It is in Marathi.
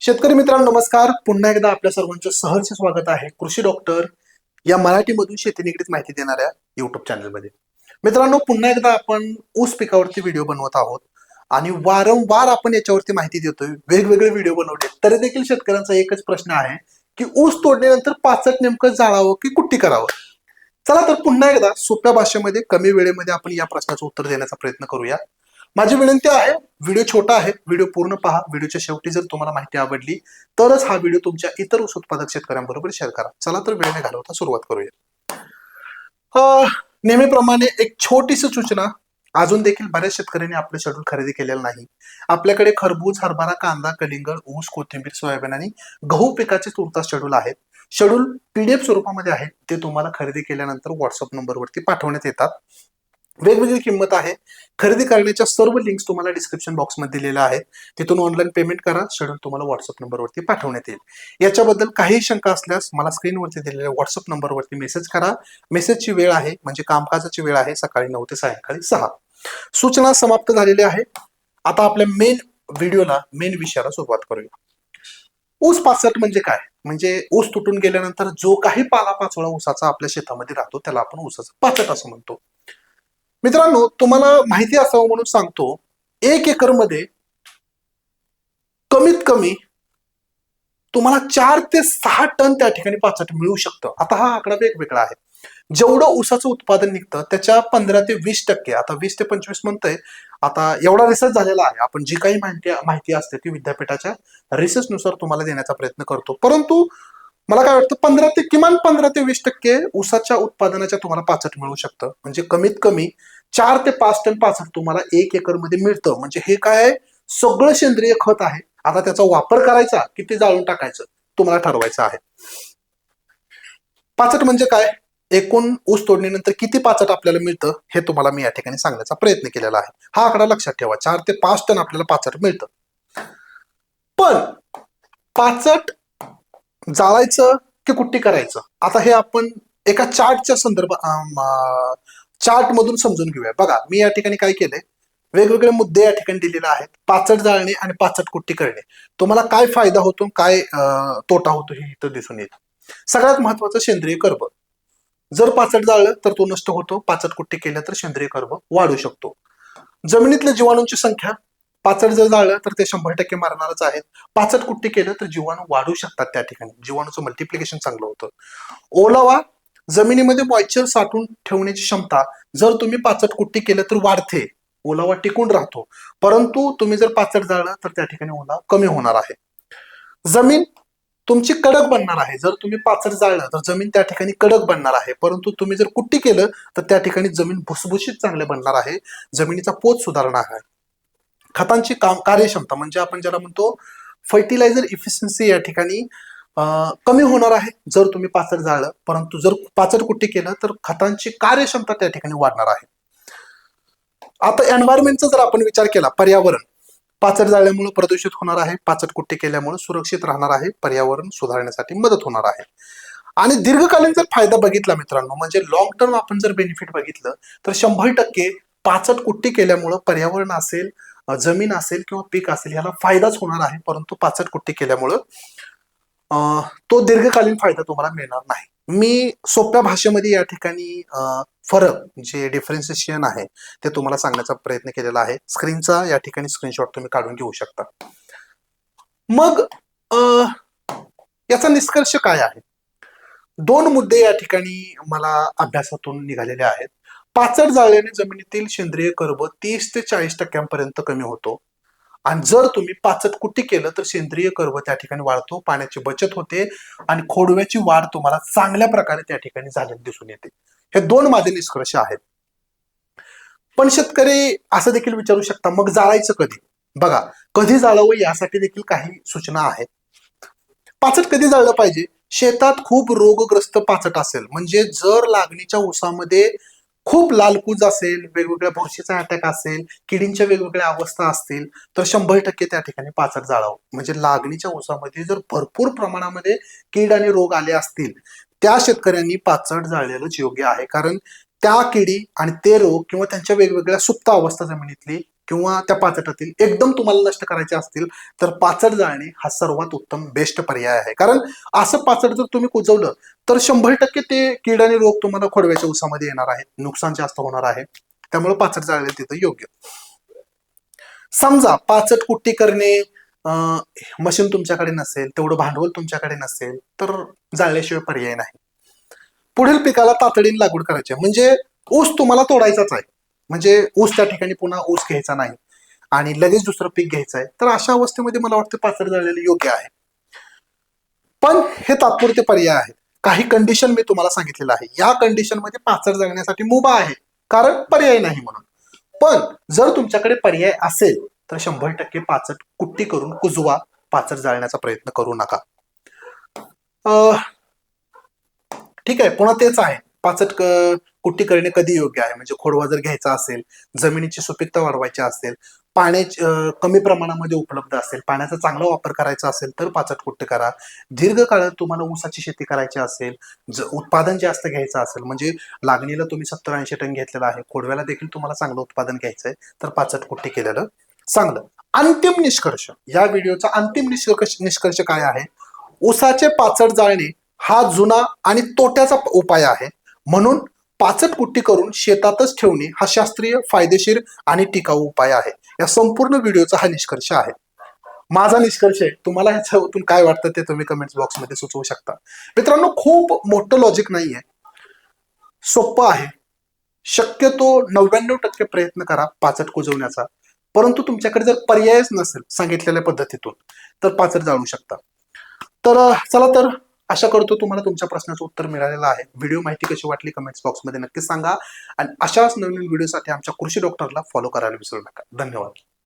शेतकरी मित्रांनो नमस्कार. पुन्हा एकदा आपल्या सर्वांचं सहर्ष स्वागत आहे कृषी डॉक्टर या मराठीमधून शेती निगडीत माहिती देणाऱ्या युट्यूब चॅनलमध्ये मित्रांनो पुन्हा एकदा आपण ऊस पिकावरती व्हिडिओ बनवत आहोत आणि वारंवार आपण याच्यावरती माहिती देतोय. वेगवेगळे व्हिडिओ बनवले. तरी देखील शेतकऱ्यांचा एकच प्रश्न आहे की ऊस तोडल्यानंतर पाचट नेमकं जाळावं की कुट्टी करावं? चला तर पुन्हा एकदा सोप्या भाषेमध्ये कमी वेळेमध्ये आपण या प्रश्नाचं उत्तर देण्याचा प्रयत्न करूया. माझी विनंती आहे व्हिडिओ छोटा आहे व्हिडिओ पूर्ण पहा. व्हिडिओच्या शेवटी जर तुम्हाला माहिती आवडली तरच हा व्हिडिओ तुमच्या इतर ऊस उत्पादक शेतकऱ्यांबरोबर शेअर करा. चला तर वेळ न घालवता सुरुवात करूया. नेहमीप्रमाणे एक छोटीशी सूचना. अजून देखील बऱ्याच शेतकऱ्यांनी आपलं शेड्यूल खरेदी केलेलं नाही. आपल्याकडे खरबूज हरभरा कांदा कलिंगड ऊस कोथिंबीर सोयाबीन आणि गहू पिकाचे तुर्तास शेड्यूल आहेत. शेड्यूल पीडीएफ स्वरूपामध्ये आहेत ते तुम्हाला खरेदी केल्यानंतर व्हॉट्सअप नंबरवरती पाठवण्यात येतात. वेगवेगळी किंमत आहे. खरेदी करण्याच्या सर्व लिंक्स तुम्हाला डिस्क्रिप्शन बॉक्समध्ये दिलेल्या आहेत. तिथून ऑनलाईन पेमेंट करा. शेड्यूल तुम्हाला व्हॉट्सअप नंबरवरती पाठवण्यात येईल. याच्याबद्दल काही शंका असल्यास मला स्क्रीनवरती दिलेल्या व्हॉट्सअप नंबरवरती मेसेज करा. मेसेजची वेळ आहे म्हणजे कामकाजाची वेळ आहे सकाळी नऊ ते सायंकाळी सहा. सूचना समाप्त झालेल्या आहे आता आपल्या मेन व्हिडिओला मेन विषयाला सुरुवात करूया. ऊस पाचट म्हणजे काय? म्हणजे ऊस तुटून गेल्यानंतर जो काही पाला पाचोळा ऊसाचा आपल्या शेतामध्ये राहतो त्याला आपण ऊसाचा पाचट असं म्हणतो. मित्रांनो तुम्हाला माहिती असावं म्हणून सांगतो एक एकरमध्ये कमीत कमी तुम्हाला चार ते सहा टन त्या ठिकाणी पाचट मिळू शकतं. आता हा आकडा वेगवेगळा आहे. जेवढं ऊसाचं उत्पादन निघतं त्याच्या पंधरा ते वीस टक्के आता वीस ते पंचवीस म्हणतंय आता एवढा रिसर्च झालेला आहे. आपण जी काही माहिती माहिती असते ती विद्यापीठाच्या रिसर्च नुसार तुम्हाला देण्याचा प्रयत्न करतो. परंतु मला काय वाटतं पंधरा ते किमान पंधरा ते वीस टक्के ऊसाच्या उत्पादनाच्या तुम्हाला पाचट मिळू शकतं. म्हणजे कमीत कमी चार ते पाच टन पाचट तुम्हाला एक एकरमध्ये मिळतं. म्हणजे हे काय आहे? सगळं सेंद्रिय खत आहे. आता त्याचा वापर करायचा की ते जाळून टाकायचं तुम्हाला ठरवायचं आहे. पाचट म्हणजे काय? एकूण ऊस तोडणीनंतर किती पाचट आपल्याला मिळतं हे तुम्हाला मी या ठिकाणी सांगण्याचा प्रयत्न केलेला आहे. हा आकडा लक्षात ठेवा. चार ते पाच टन आपल्याला पाचट मिळतं. पण पाचट जाळायचं की कुट्टी करायचं? आता हे आपण एका चार्टच्या संदर्भात चार्ट मधून समजून घेऊया. बघा मी या ठिकाणी काय केलंय? वेगवेगळे मुद्दे या ठिकाणी दिलेले आहेत. पाचट जाळणे आणि पाचट कुट्टी करणे. तुम्हाला काय फायदा होतो? काय तोटा होतो हे इथं दिसून येत. सगळ्यात महत्वाचं सेंद्रिय कर्ब. जर पाचट जाळलं तर तो नष्ट होतो. पाचट कुट्टी केलं तर सेंद्रिय कर्ब वाढू शकतो. जमिनीतल्या जीवाणूंची संख्या. पाचट जर जाळलं तर ते शंभर टक्के मारणारच आहेत. पाचट कुट्टी केलं तर जीवाणू वाढू शकतात त्या ठिकाणी. जीवाणूचं मल्टिप्लिकेशन चांगलं होतं. ओलावा जमिनीमध्ये मॉइश्चर साठवून ठेवण्याची क्षमता जर तुम्ही पाचट कुट्टी केलं तर वाढते. ओलावा टिकून राहतो. परंतु तुम्ही जर पाचट जाळलं तर त्या ठिकाणी ओलावा कमी होणार आहे. जमीन तुमची कडक बनणार आहे. जर तुम्ही पाचट जाळलं तर जमीन त्या ठिकाणी कडक बनणार आहे. परंतु तुम्ही जर कुट्टी केलं तर त्या ठिकाणी जमीन भुसभुशीत चांगले बनणार आहे. जमिनीचा पोत सुधारणार आहे. खतांची काम कार्यक्षमता म्हणजे आपण ज्याला म्हणतो फर्टिलायझर इफिशियन्सी या ठिकाणी कमी होणार आहे जर तुम्ही पाचट जाळलं. परंतु जर पाचट कुट्टी केलं तर खतांची कार्यक्षमता त्या ठिकाणी वाढणार आहे. आता एन्व्हायरमेंटचा जर आपण विचार केला पर्यावरण. पाचट जाळल्यामुळे प्रदूषित होणार आहे. पाचट कुट्टी केल्यामुळे सुरक्षित राहणार आहे. पर्यावरण सुधारण्यासाठी मदत होणार आहे. आणि दीर्घकालीन जर फायदा बघितला मित्रांनो म्हणजे लॉंग टर्म आपण जर बेनिफिट बघितलं तर शंभर टक्के पाचट कुट्टी केल्यामुळं पर्यावरण असेल जमीन असेल किंवा पीक असेल याला फायदाच होणार आहे. परंतु पाचट कुट्टी केल्यामुळं तो दीर्घकालीन फायदा तुम्हाला मिळणार नाही. मी सोप्या भाषेमध्ये या ठिकाणी फरक जे डिफरन्सिएशन आहे ते तुम्हाला सांगण्याचा प्रयत्न केलेला आहे. स्क्रीनचा या ठिकाणी स्क्रीनशॉट तुम्ही काढून घेऊ शकता. मग अ, याचा निष्कर्ष काय आहे? दोन मुद्दे या ठिकाणी मला अभ्यासातून निघालेले आहेत. पाचड जाळल्याने जमिनीतील सेंद्रिय कर्ब तीस ते चाळीस टक्क्यांपर्यंत कमी होतो. आणि जर तुम्ही पाचट कुट्टी केलं तर सेंद्रिय कर्व त्या ठिकाणी वाढतो पाण्याची बचत होते आणि खोडव्याची वाढ तुम्हाला चांगल्या प्रकारे त्या ठिकाणी झालेली दिसून येते. हे दोन माझे निष्कर्ष आहेत. पण शेतकरी असं देखील विचारू शकता मग जाळायचं कधी? बघा कधी जाळावं यासाठी देखील काही सूचना आहेत. पाचट कधी जाळलं पाहिजे? शेतात खूप रोगग्रस्त पाचट असेल. म्हणजे जर लागणीच्या ऊसामध्ये खूप लालकूज असेल वेगवेगळ्या बुरशीचा अटॅक असेल किडींच्या वेगवेगळ्या अवस्था असतील तर शंभर टक्के त्या ठिकाणी पाचट जाळावं. म्हणजे लागणीच्या ऊसामध्ये जर भरपूर प्रमाणामध्ये कीड आणि रोग आले असतील त्या शेतकऱ्यांनी पाचट जाळलेलंच योग्य आहे. कारण त्या किडी आणि ते रोग किंवा त्यांच्या वेगवेगळ्या सुप्त अवस्था जमिनीतली किंवा त्या पाचटातील एकदम तुम्हाला नष्ट करायचे असतील तर पाचट जाळणे हा सर्वात उत्तम बेस्ट पर्याय आहे. कारण असं पाचट जर तुम्ही कुजवलं तर शंभर टक्के ते कीड आणि रोग तुम्हाला खोडव्याच्या उसामध्ये येणार आहे. नुकसान जास्त होणार आहे. त्यामुळे पाचट जाळले तिथं योग्य. समजा पाचट कुट्टी करणे मशीन तुमच्याकडे नसेल तेवढं भांडवल तुमच्याकडे नसेल तर जाळल्याशिवाय पर्याय नाही. पुढील पिकाला तातडीने लागवड करायची आहे. म्हणजे ऊस तुम्हाला तोडायचाच आहे. म्हणजे ऊस त्या ठिकाणी पुन्हा ऊस घ्यायचा नाही. आणि लगेच दुसरं पीक घ्यायचं आहे. तर अशा अवस्थेमध्ये मला वाटतं पाचड जाळलेलं योग्य आहे. पण हे तात्पुरते पर्याय आहेत. काही कंडिशन मी तुम्हाला सांगितलेलं आहे. या कंडिशनमध्ये पाचड जगण्यासाठी मुभा आहे. कारण पर्याय नाही म्हणून. पण जर तुमच्याकडे पर्याय असेल तर शंभर टक्के पाचट कुट्टी करून कुजवा पाचट जाळण्याचा प्रयत्न करू नका. अं, ठीक आहे. पुन्हा तेच आहे. पाचट कुट्टी करणे कधी योग्य आहे? म्हणजे खोडवा जर घ्यायचा असेल जमिनीची सुपीकता वाढवायची असेल पाण्याची कमी प्रमाणामध्ये उपलब्ध असेल पाण्याचा चांगला वापर करायचा असेल तर पाचट कुट्टी करा. दीर्घकाळ तुम्हाला ऊसाची शेती करायची असेल ज- उत्पादन जास्त घ्यायचं असेल म्हणजे लागणीला तुम्ही सत्तर ऐंशी टन घेतलेला आहे खोडव्याला देखील तुम्हाला चांगलं उत्पादन घ्यायचं आहे तर पाचट कुट्टी केलेलं चांगलं. अंतिम निष्कर्ष या व्हिडिओचा अंतिम निष्कर्ष निष्कर्ष काय आहे? ऊसाचे पाचट जाळणे हा जुना आणि तोट्याचा उपाय आहे. म्हणून पाचट कुट्टी करून शेतातच ठेवणे हा शास्त्रीय फायदेशीर आणि टिकाऊ उपाय आहे. या संपूर्ण व्हिडिओचा हा निष्कर्ष आहे. माझा निष्कर्ष आहे. तुम्हाला ह्याच्यातून काय वाटतं ते तुम्ही कमेंट बॉक्समध्ये सुचवू शकता. मित्रांनो खूप मोठं लॉजिक नाहीये. सोपं आहे. शक्यतो नव्याण्णव टक्के प्रयत्न करा पाचट कुजवण्याचा. परंतु तुमच्याकडे जर पर्यायच नसेल सांगितलेल्या पद्धतीतून तर पाचट जाळू शकता. तर चला तर आशा करतो तुम्हाला तुमच्या प्रश्नाचं उत्तर मिळालेलं आहे. व्हिडिओ माहिती कशी वाटली कमेंट्स बॉक्समध्ये नक्की सांगा. आणि अशाच नवीन व्हिडिओसाठी आमच्या कृषी डॉक्टरला फॉलो करायला विसरू नका. धन्यवाद.